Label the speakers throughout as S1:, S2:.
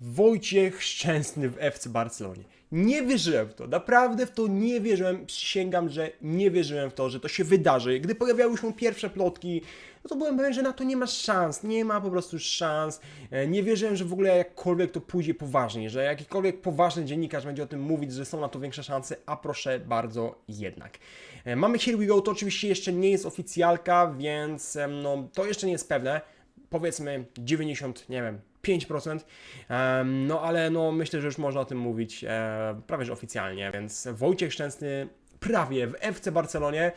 S1: Wojciech Szczęsny w FC Barcelonie. Nie wierzyłem w to, naprawdę w to nie wierzyłem. Przysięgam, że nie wierzyłem w to, że to się wydarzy. Gdy pojawiały się pierwsze plotki, no to byłem pewien, że na to nie ma szans. Nie ma po prostu szans. E, Nie wierzyłem, że w ogóle jakkolwiek to pójdzie poważnie, że jakikolwiek poważny dziennikarz będzie o tym mówić, że są na to większe szanse, a proszę bardzo jednak. E, Mamy Here We Go, to oczywiście jeszcze nie jest oficjalka, więc no, to jeszcze nie jest pewne. Powiedzmy 90, nie wiem, 5%. Em, no ale no, myślę, że już można o tym mówić e, prawie że oficjalnie, więc Wojciech Szczęsny prawie w FC Barcelonie.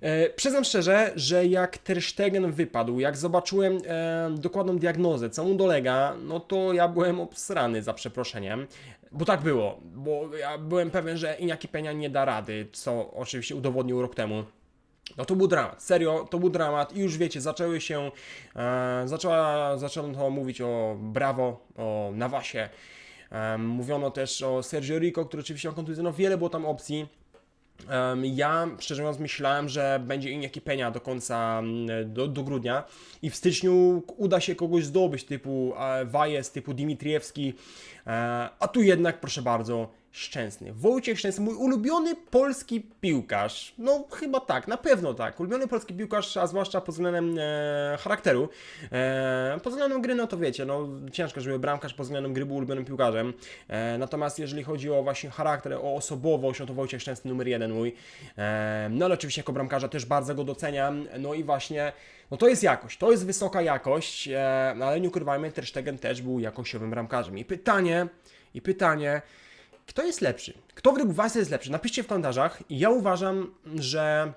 S1: E, przyznam szczerze, że jak Ter Stegen wypadł, jak zobaczyłem e, dokładną diagnozę, co mu dolega, no to ja byłem obsrany za przeproszeniem, bo tak było, bo ja byłem pewien, że Iñaki Peña nie da rady, co oczywiście udowodnił rok temu. No to był dramat, serio, to był dramat i już wiecie, zaczęły się, e, zaczęła, zaczęto mówić o Bravo, o Nawasie, e, mówiono też o Sergio Rico, który oczywiście ma kontuzję, no wiele było tam opcji. Em, Ja, szczerze mówiąc, myślałem, że będzie Iñaki Peña do końca, do, do grudnia i w styczniu uda się kogoś zdobyć typu e, Wajes, typu Dimitriewski, e, a tu jednak, proszę bardzo, Szczęsny. Wojciech Szczęsny, mój ulubiony polski piłkarz. No chyba tak, na pewno tak. Ulubiony polski piłkarz, a zwłaszcza pod względem e, charakteru. E, pod względem gry, no to wiecie, no ciężko, żeby bramkarz pod względem gry był ulubionym piłkarzem. E, natomiast jeżeli chodzi o właśnie charakter, o osobowość, no to Wojciech Szczęsny numer jeden mój. E, no ale oczywiście jako bramkarza też bardzo go doceniam. No i właśnie, no to jest jakość, to jest wysoka jakość, e, ale nie ukrywajmy, Ter Stegen też był jakościowym bramkarzem. I pytanie, i pytanie, kto jest lepszy? Kto według Was jest lepszy? Napiszcie w komentarzach. Ja uważam, że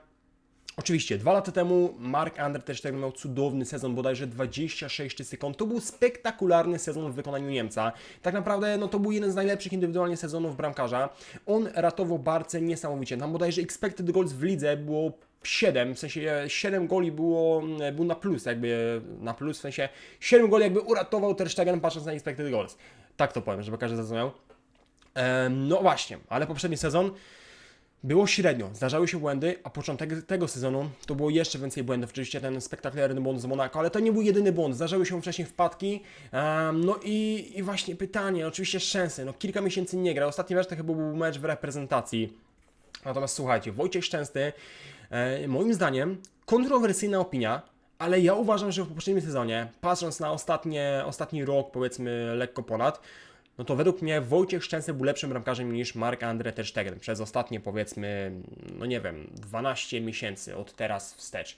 S1: oczywiście dwa lata temu Mark Andre też tak miał cudowny sezon, bodajże 26 sekund. To był spektakularny sezon w wykonaniu Niemca. Tak naprawdę no, to był jeden z najlepszych indywidualnie sezonów bramkarza. On ratował Barce niesamowicie. Tam bodajże expected goals w lidze było 7, w sensie 7 goli było, mm, był na plus, jakby na plus, w sensie 7 goli jakby uratował Ter Stegen patrząc na expected goals. Tak to powiem, żeby każdy zrozumiał. No właśnie, ale poprzedni sezon było średnio, zdarzały się błędy, a początek tego sezonu to było jeszcze więcej błędów. Oczywiście ten spektakularny błąd z Monaco, ale to nie był jedyny błąd. Zdarzały się wcześniej wpadki. Em, no i, i właśnie pytanie, oczywiście Szczęsny, no kilka miesięcy nie gra. Ostatni mecz to chyba był mecz w reprezentacji. Natomiast słuchajcie, Wojciech Szczęsny, e, moim zdaniem, kontrowersyjna opinia, ale ja uważam, że w poprzednim sezonie, patrząc na ostatnie, ostatni rok, powiedzmy lekko ponad, no to według mnie Wojciech Szczęsny był lepszym bramkarzem niż Mark Andre Ter Stegen przez ostatnie powiedzmy, no nie wiem, 12 miesięcy od teraz wstecz.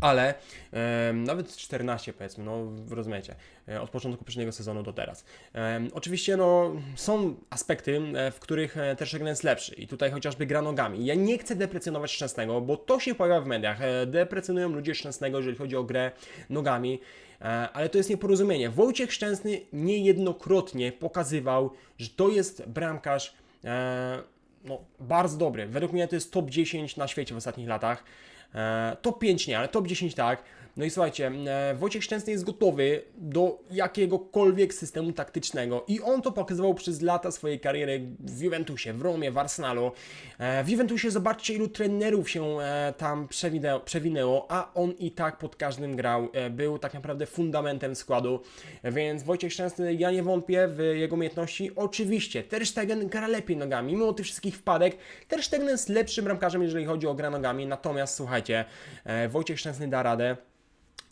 S1: Ale em, nawet 14 powiedzmy, no rozumiecie, e, od początku poprzedniego sezonu do teraz. Em, oczywiście no, są aspekty, e, w których e, też Stegen jest lepszy i tutaj chociażby gra nogami. Ja nie chcę deprecjonować Szczęsnego, bo to się pojawia w mediach. E, deprecjonują ludzie Szczęsnego, jeżeli chodzi o grę nogami, e, ale to jest nieporozumienie. Wojciech Szczęsny niejednokrotnie pokazywał, że to jest bramkarz e, no, bardzo dobry. Według mnie to jest top 10 na świecie w ostatnich latach. E, top 5 nie, ale top 10 tak. No i słuchajcie, e, Wojciech Szczęsny jest gotowy do jakiegokolwiek systemu taktycznego i on to pokazywał przez lata swojej kariery w Juventusie, w Romie, w Arsenalu. E, w Juventusie zobaczcie ilu trenerów się e, tam przewinęło, a on i tak pod każdym grał, był tak naprawdę fundamentem składu, więc Wojciech Szczęsny, ja nie wątpię w jego umiejętności. Oczywiście, Ter Stegen gra lepiej nogami, mimo tych wszystkich wpadek. Ter Stegen jest lepszym bramkarzem, jeżeli chodzi o grę nogami, natomiast słuchajcie, Wojciech Szczęsny da radę.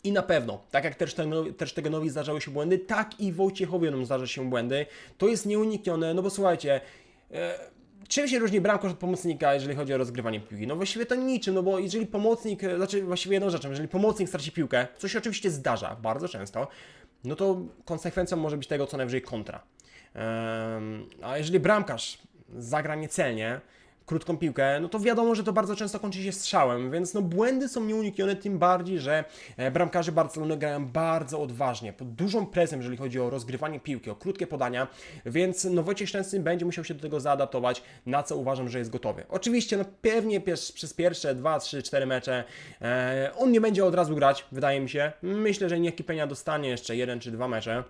S1: I na pewno, tak jak też Stegenowi zdarzały się błędy, tak i Wojciechowi będą zdarza się błędy. To jest nieuniknione, no bo słuchajcie, e, czym się różni bramkarz od pomocnika, jeżeli chodzi o rozgrywanie piłki? No właściwie to niczym, no bo jeżeli pomocnik, e, znaczy właściwie jedną rzeczą, jeżeli pomocnik straci piłkę, co się oczywiście zdarza bardzo często, no to konsekwencją może być tego co najwyżej kontra. Em, a jeżeli bramkarz zagra niecelnie, krótką piłkę, no to wiadomo, że to bardzo często kończy się strzałem, więc no błędy są nieuniknione, tym bardziej, że e, bramkarze Barcelony grają bardzo odważnie, pod dużą presją, jeżeli chodzi o rozgrywanie piłki, o krótkie podania, więc no Wojciech Szczęsny będzie musiał się do tego zaadaptować, na co uważam, że jest gotowy. Oczywiście, no pewnie przez pierwsze 2, 3, 4 mecze e, on nie będzie od razu grać, wydaje mi się. Myślę, że Nieki Peña dostanie jeszcze jeden czy dwa mecze.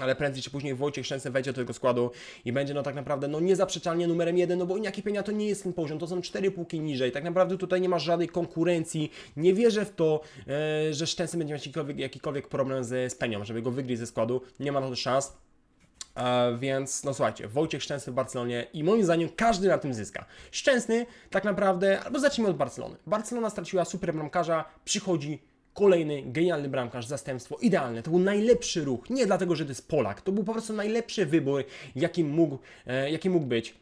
S1: Ale prędzej czy później Wojciech Szczęsny wejdzie do tego składu i będzie no tak naprawdę no niezaprzeczalnie numerem jeden, no bo Iñaki Peña to nie jest ten poziom, to są cztery półki niżej. Tak naprawdę tutaj nie ma żadnej konkurencji. Nie wierzę w to, e, że Szczęsny będzie miał jakikolwiek, jakikolwiek problem z, z Penią, żeby go wygryźć ze składu. Nie ma na to szans. E, więc, no słuchajcie, Wojciech Szczęsny w Barcelonie i moim zdaniem każdy na tym zyska. Szczęsny tak naprawdę, albo zacznijmy od Barcelony. Barcelona straciła super bramkarza, przychodzi kolejny genialny bramkarz, zastępstwo idealne. To był najlepszy ruch, nie dlatego, że to jest Polak, to był po prostu najlepszy wybór, jaki mógł, e, jaki mógł być.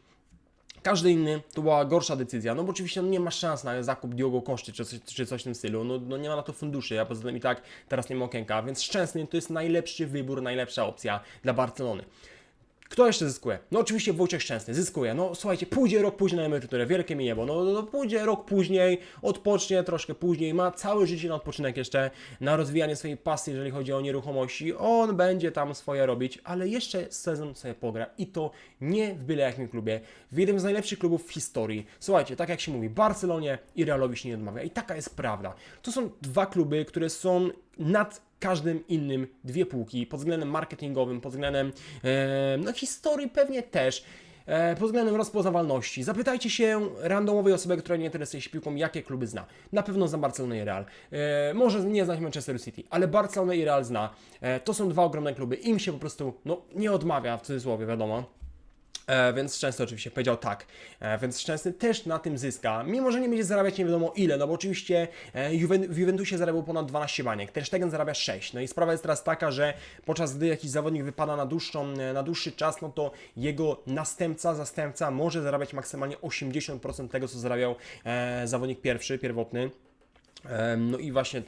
S1: Każdy inny to była gorsza decyzja, no bo oczywiście no nie ma szans na zakup Diogo Koszty czy coś, czy coś w tym stylu, no, no nie ma na to funduszy, a poza tym i tak teraz nie ma okienka, więc Szczęsny to jest najlepszy wybór, najlepsza opcja dla Barcelony. Kto jeszcze zyskuje? No oczywiście Wojciech Szczęsny zyskuje. No słuchajcie, pójdzie rok później na emeryturę, wielkie mi niebo. No, no pójdzie rok później, odpocznie troszkę później, ma całe życie na odpoczynek jeszcze, na rozwijanie swojej pasji, jeżeli chodzi o nieruchomości. On będzie tam swoje robić, ale jeszcze sezon sobie pogra i to nie w byle jakim klubie, w jednym z najlepszych klubów w historii. Słuchajcie, tak jak się mówi, Barcelonie i Realowi się nie odmawia i taka jest prawda. To są dwa kluby, które są nad każdym innym dwie półki pod względem marketingowym, pod względem e, no, historii pewnie też. E, pod względem rozpoznawalności. Zapytajcie się randomowej osoby, która nie interesuje się piłką, jakie kluby zna. Na pewno zna Barcelonę i Real. E, może nie znać Manchester City, ale Barcelonę i Real zna. E, to są dwa ogromne kluby. Im się po prostu no, nie odmawia, w cudzysłowie, wiadomo. E, więc Szczęsny oczywiście powiedział tak, e, więc Szczęsny też na tym zyska, mimo że nie będzie zarabiać nie wiadomo ile, no bo oczywiście e, Juven- w Juventusie zarabiał ponad 12 baniek, Ter Stegen zarabia 6, no i sprawa jest teraz taka, że podczas gdy jakiś zawodnik wypada na, dłuższą, e, na dłuższy czas, no to jego następca, zastępca może zarabiać maksymalnie 80% tego, co zarabiał e, zawodnik pierwszy, pierwotny. Em, No i właśnie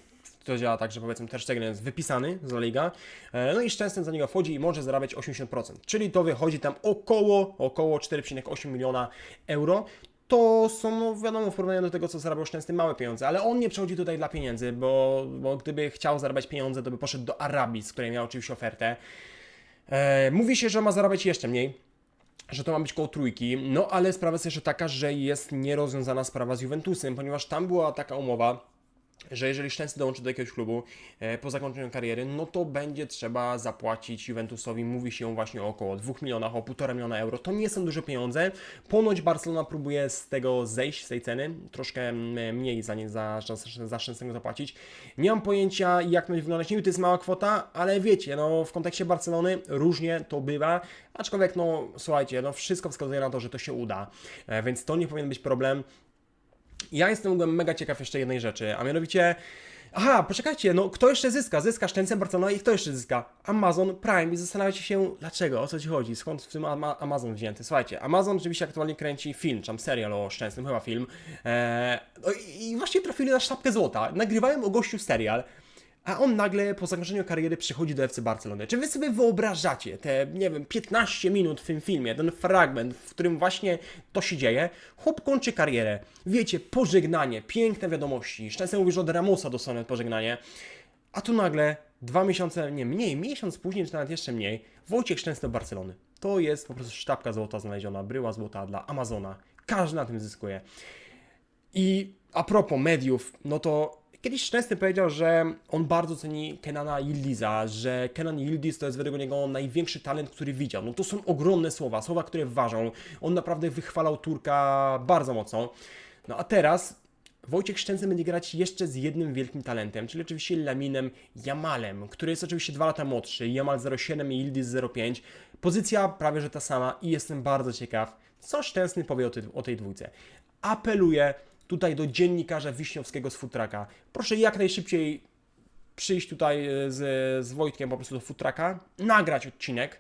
S1: to działa tak, że powiedzmy Ter Stegen jest wypisany z La Liga, e, no i Szczęsny za niego wchodzi i może zarabiać 80%, czyli to wychodzi tam około, około 4,8 miliona euro. To są, no wiadomo, w porównaniu do tego, co zarabiał Szczęsny, małe pieniądze, ale on nie przychodzi tutaj dla pieniędzy, bo, bo gdyby chciał zarabiać pieniądze, to by poszedł do Arabii, z której miał oczywiście ofertę. E, mówi się, że ma zarabiać jeszcze mniej, że to ma być koło trójki, no ale sprawa jest jeszcze taka, że jest nierozwiązana sprawa z Juventusem, ponieważ tam była taka umowa, że jeżeli Szczęsny dołączy do jakiegoś klubu e, po zakończeniu kariery, no to będzie trzeba zapłacić Juventusowi, mówi się właśnie o około 2 milionach, o 1,5 miliona euro. To nie są duże pieniądze. Ponoć Barcelona próbuje z tego zejść, z tej ceny, troszkę mm, mniej za nie za, za, za Szczęsnego zapłacić. Nie mam pojęcia jak to będzie wyglądać, niby to jest mała kwota, ale wiecie, no w kontekście Barcelony różnie to bywa, aczkolwiek no słuchajcie, no wszystko wskazuje na to, że to się uda, e, więc to nie powinien być problem. Ja jestem mega ciekaw jeszcze jednej rzeczy, a mianowicie. Aha, poczekajcie, no kto jeszcze zyska? Zyska Szczęcem Barcelona i kto jeszcze zyska? Amazon Prime i zastanawiacie się dlaczego, o co ci chodzi, skąd w tym Ama Amazon wzięty. Słuchajcie, Amazon oczywiście aktualnie kręci film, czy tam serial o Szczęsnym, chyba film. Eee, no i, i właśnie trafili na sztabkę złota. Nagrywają o gościu serial, a on nagle po zakończeniu kariery przychodzi do FC Barcelony. Czy wy sobie wyobrażacie te, nie wiem, 15 minut w tym filmie, ten fragment, w którym właśnie to się dzieje? Chłop kończy karierę. Wiecie, pożegnanie, piękne wiadomości. Szczęście mówi, że od Ramosa dostanę pożegnanie. A tu nagle, dwa miesiące, nie mniej, miesiąc później, czy nawet jeszcze mniej, Wojciech Szczęsny do Barcelony. To jest po prostu sztabka złota znaleziona, bryła złota dla Amazona. Każdy na tym zyskuje. I a propos mediów, no to kiedyś Szczęsny powiedział, że on bardzo ceni Kenana Yildiza, że Kenan Yildiz to jest według niego największy talent, który widział. No to są ogromne słowa, słowa, które ważą. On naprawdę wychwalał Turka bardzo mocno. No a teraz Wojciech Szczęsny będzie grać jeszcze z jednym wielkim talentem, czyli oczywiście Laminem Jamalem, który jest oczywiście dwa lata młodszy. Jamal 07 i Yildiz 05. Pozycja prawie że ta sama i jestem bardzo ciekaw, co Szczęsny powie o, ty, o tej dwójce. Apeluję tutaj do dziennikarza Wiśniowskiego z Futraka. Proszę jak najszybciej przyjść tutaj e, z, z Wojtkiem po prostu do Futraka, nagrać odcinek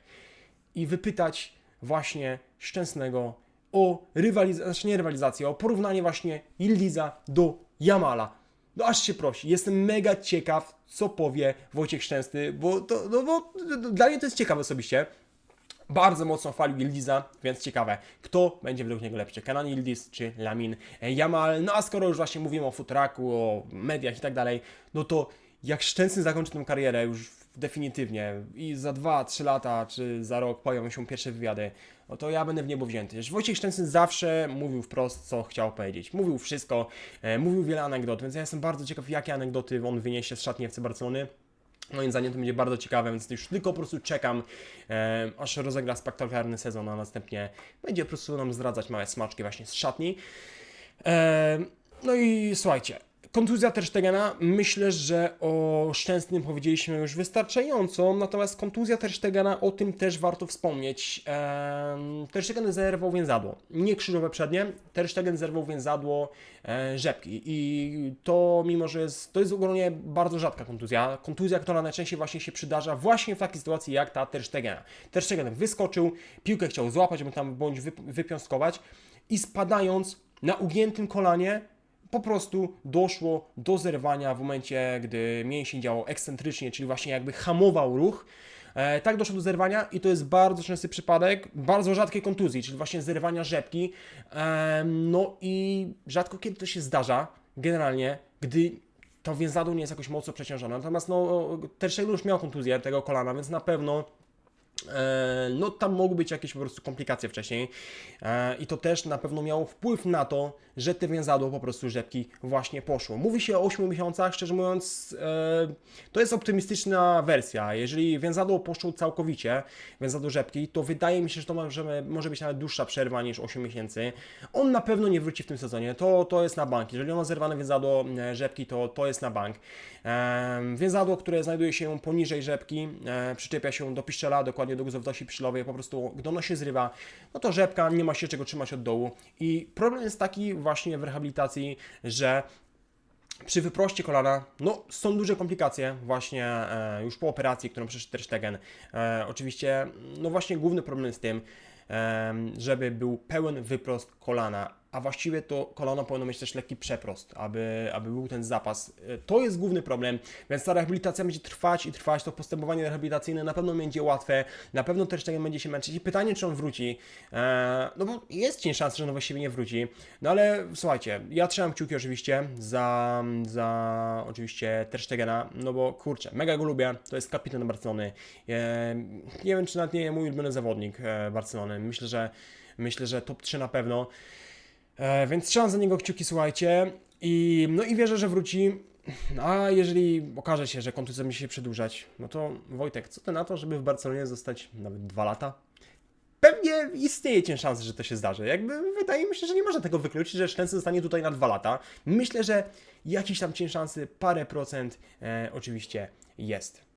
S1: i wypytać właśnie Szczęsnego o rywalizację, znaczy nie rywalizację, o porównanie właśnie Ildiza do Jamala. No aż się prosi. Jestem mega ciekaw, co powie Wojciech Szczęsny, bo, to, no, bo dla mnie to jest ciekawe osobiście. Bardzo mocno chwalił Yildiza, więc ciekawe, kto będzie według niego lepszy, Kenan Yildiz czy Lamin Jamal. No a skoro już właśnie mówimy o futraku, o mediach i tak dalej, no to jak Szczęsny zakończy tę karierę już definitywnie i za 2-3 lata czy za rok pojawią się pierwsze wywiady, no to ja będę w niebo wzięty. Wojciech Szczęsny zawsze mówił wprost, co chciał powiedzieć. Mówił wszystko, e, mówił wiele anegdot, więc ja jestem bardzo ciekaw, jakie anegdoty on wyniesie z szatni FC Barcelony. Moim zdaniem to będzie bardzo ciekawe, więc już tylko po prostu czekam, e, aż rozegra spektakularny sezon, a następnie będzie po prostu nam zdradzać małe smaczki właśnie z szatni. E, no i słuchajcie, Kontuzja Ter Stegena, myślę, że o Szczęsnym powiedzieliśmy już wystarczająco, natomiast kontuzja Ter Stegena, o tym też warto wspomnieć. Ehm, Ter Stegen zerwał więzadło, nie krzyżowe przednie, Ter Stegen zerwał więzadło e, rzepki i to mimo, że jest, to jest ogólnie bardzo rzadka kontuzja, kontuzja, która najczęściej właśnie się przydarza właśnie w takiej sytuacji jak ta Ter Stegena. Ter Stegen wyskoczył, piłkę chciał złapać, żeby tam bądź wyp- wypiąstkować i spadając na ugiętym kolanie po prostu doszło do zerwania w momencie, gdy mięsień działał ekscentrycznie, czyli właśnie jakby hamował ruch. E, tak doszło do zerwania i to jest bardzo częsty przypadek bardzo rzadkiej kontuzji, czyli właśnie zerwania rzepki. E, no i rzadko kiedy to się zdarza, generalnie, gdy to więzadło nie jest jakoś mocno przeciążone. Natomiast no, też już miał kontuzję tego kolana, więc na pewno no tam mogły być jakieś po prostu komplikacje wcześniej e, i to też na pewno miało wpływ na to, że te więzadło po prostu rzepki właśnie poszło. Mówi się o 8 miesiącach, szczerze mówiąc e, to jest optymistyczna wersja. Jeżeli więzadło poszło całkowicie, więzadło rzepki, to wydaje mi się, że to może, być nawet dłuższa przerwa niż 8 miesięcy. On na pewno nie wróci w tym sezonie, to, to jest na bank. Jeżeli on ma zerwane więzadło e, rzepki, to, to jest na bank. E, więzadło, które znajduje się poniżej rzepki, e, przyczepia się do piszczela, dokładnie do guzowności pszczelowej, po prostu gdy ono się zrywa, no to rzepka nie ma się czego trzymać od dołu. I problem jest taki właśnie w rehabilitacji, że przy wyproście kolana, no są duże komplikacje właśnie e, już po operacji, którą przeszedł Stegen. E, oczywiście, no właśnie główny problem jest tym, e, żeby był pełen wyprost kolana, a właściwie to kolano powinno mieć też lekki przeprost, aby, aby był ten zapas. E, To jest główny problem, więc ta rehabilitacja będzie trwać i trwać, to postępowanie rehabilitacyjne na pewno będzie łatwe, na pewno Ter Stegen będzie się męczyć. I pytanie, czy on wróci, e, no bo jest cień szans, że on właściwie nie wróci, no ale słuchajcie, ja trzymam kciuki oczywiście za, za oczywiście Ter Stegena, no bo kurczę, mega go lubię, to jest kapitan Barcelony, e, nie wiem, czy nawet nie mój ulubiony zawodnik e, Barcelony, myślę, że myślę, że top 3 na pewno, E, więc trzymam za niego kciuki, słuchajcie. I, no i wierzę, że wróci. A jeżeli okaże się, że kontuzja będzie się przedłużać, no to Wojtek, co ty na to, żeby w Barcelonie zostać nawet dwa lata? Pewnie istnieje cień szans, że to się zdarzy. Jakby wydaje mi się, że nie można tego wykluczyć, że Szczęsny zostanie tutaj na dwa lata. Myślę, że jakiś tam cień szansy, parę procent e, oczywiście jest.